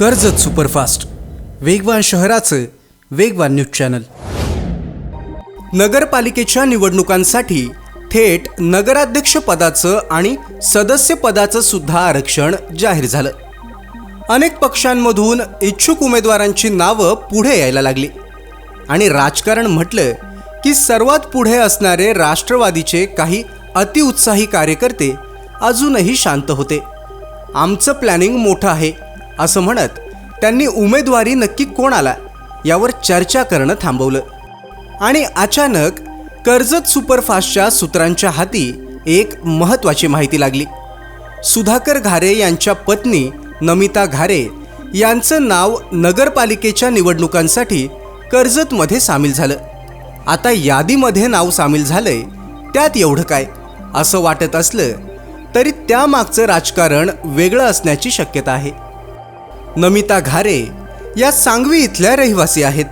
Karjat superfast. वेगवान शहराचं वेगवान न्यूज चॅनल. नगरपालिकेच्या निवडणुकांसाठी थेट नगराध्यक्ष पदाचं आणि सदस्य पदाचं सुद्धा आरक्षण जाहीर झालं. अनेक पक्षांमधून इच्छुक उमेदवारांची नावं पुढे यायला लागली. आणि राजकारण म्हटलं की सर्वात पुढे असणारे राष्ट्रवादीचे काही अतिउत्साही कार्यकर्ते अजूनही शांत होते. आमचं प्लॅनिंग मोठं आहे. असं म्हणत त्यांनी उमेदवारी नक्की कोणाला यावर चर्चा करणं थांबवलं. आणि अचानक कर्जत सुपरफास्टच्या सूत्रांच्या हाती एक महत्त्वाची माहिती लागली. सुधाकर घारे यांच्या पत्नी नमिता घारे यांचं नाव नगरपालिकेच्या निवडणुकांसाठी कर्जतमध्ये सामील झालं. आता यादीमध्ये नाव सामील झालंय त्यात एवढं काय? असं वाटत असलं तरी त्यामागचं राजकारण वेगळं असण्याची शक्यता आहे. नमिता घारे या सांगवी इथल्या रहिवासी आहेत.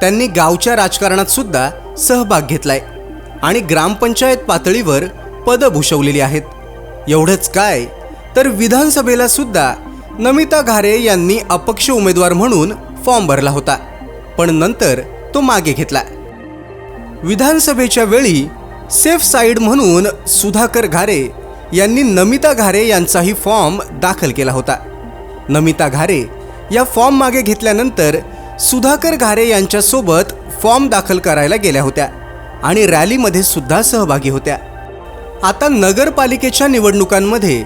त्यांनी गावच्या राजकारणात सुद्धा सहभाग घेतलाय आणि ग्रामपंचायत पातळीवर पदं भूषवलेली आहेत. एवढंच काय तर विधानसभेला सुद्धा नमिता घारे यांनी अपक्ष उमेदवार म्हणून फॉर्म भरला होता पण नंतर तो मागे घेतला. विधानसभेच्या वेळी सेफ साईड म्हणून सुधाकर घारे यांनी नमिता घारे यांचाही फॉर्म दाखल केला होता. नमिता घारे या फॉर्म मागे घेतल्यानंतर सुधाकर घारे यांच्यासोबत फॉर्म दाखल करायला गेल्या होत्या आणि रॅलीमध्ये सुद्धा सहभागी होत्या. आता नगरपालिकेच्या निवडणुकांमध्ये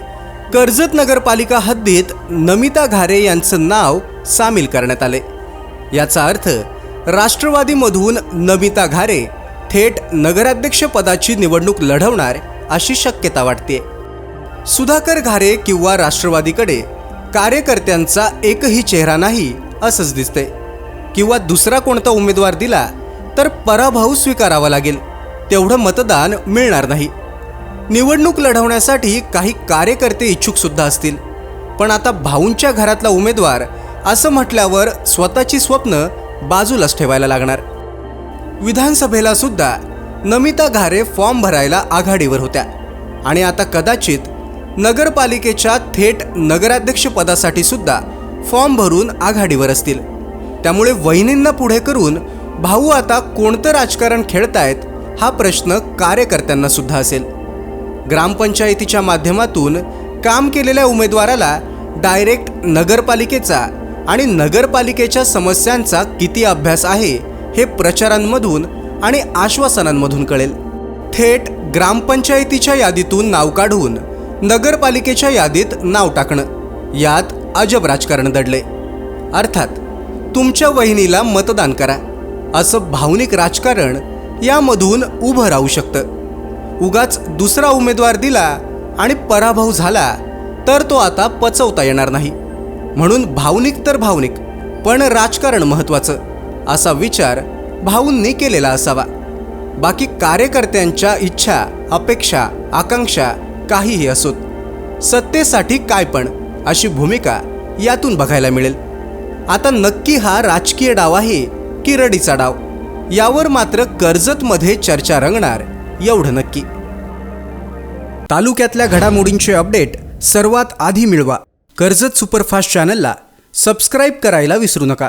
कर्जत नगरपालिका हद्दीत नमिता घारे यांचं नाव सामील करण्यात आले. याचा अर्थ राष्ट्रवादीमधून नमिता घारे थेट नगराध्यक्ष पदाची निवडणूक लढवणार अशी शक्यता वाटते सुधाकर घारे किंवा राष्ट्रवादीकडे कार्यकर्त्यांचा एकही चेहरा नाही असंच दिसतंय. किंवा दुसरा कोणता उमेदवार दिला तर पराभव स्वीकारावा लागेल. तेवढं मतदान मिळणार नाही. निवडणूक लढवण्यासाठी काही कार्यकर्ते इच्छुक सुद्धा असतील. पण आता भाऊंच्या घरातला उमेदवार असं म्हटल्यावर स्वतःची स्वप्न बाजूलाच ठेवायला लागणार. विधानसभेला सुद्धा नमिता घारे फॉर्म भरायला आघाडीवर होत्या. आणि आता कदाचित नगरपालिकेच्या थेट नगराध्यक्ष पदासाठी सुद्धा फॉर्म भरून आघाडीवर असतील. त्यामुळे वहिनींना पुढे करून भाऊ आता कोणतं राजकारण खेळतायत? हा प्रश्न कार्यकर्त्यांना सुद्धा असेल. ग्रामपंचायतीच्या माध्यमातून काम केलेल्या उमेदवाराला डायरेक्ट नगरपालिकेचा आणि नगरपालिकेच्या समस्यांचा किती अभ्यास आहे हे प्रचारांमधून आणि आश्वासनांमधून कळेल. थेट ग्रामपंचायतीच्या यादीतून नाव काढून नगरपालिकेच्या यादीत नाव टाकणं. यात अजब राजकारण दडले. अर्थात तुमच्या वहिनीला मतदान करा. असं भावनिक राजकारण यामधून उभं राहू शकतं. उगाच दुसरा उमेदवार दिला आणि पराभव झाला तर तो आता पचवता येणार नाही. म्हणून भावनिक तर भावनिक पण राजकारण महत्त्वाचं असा विचार भाऊंनी केलेला असावा. बाकी कार्यकर्त्यांच्या इच्छा अपेक्षा आकांक्षा काहीही असोत सत्तेसाठी काय पण अशी भूमिका यातून बघायला मिळेल. आता नक्की हा राजकीय डाव आहे की रडीचा डाव. यावर मात्र कर्जतमध्ये चर्चा रंगणार एवढं नक्की. तालुक्यातल्या घडामोडींचे अपडेट सर्वात आधी मिळवा. कर्जत सुपरफास्ट चॅनलला सबस्क्राईब करायला विसरू नका.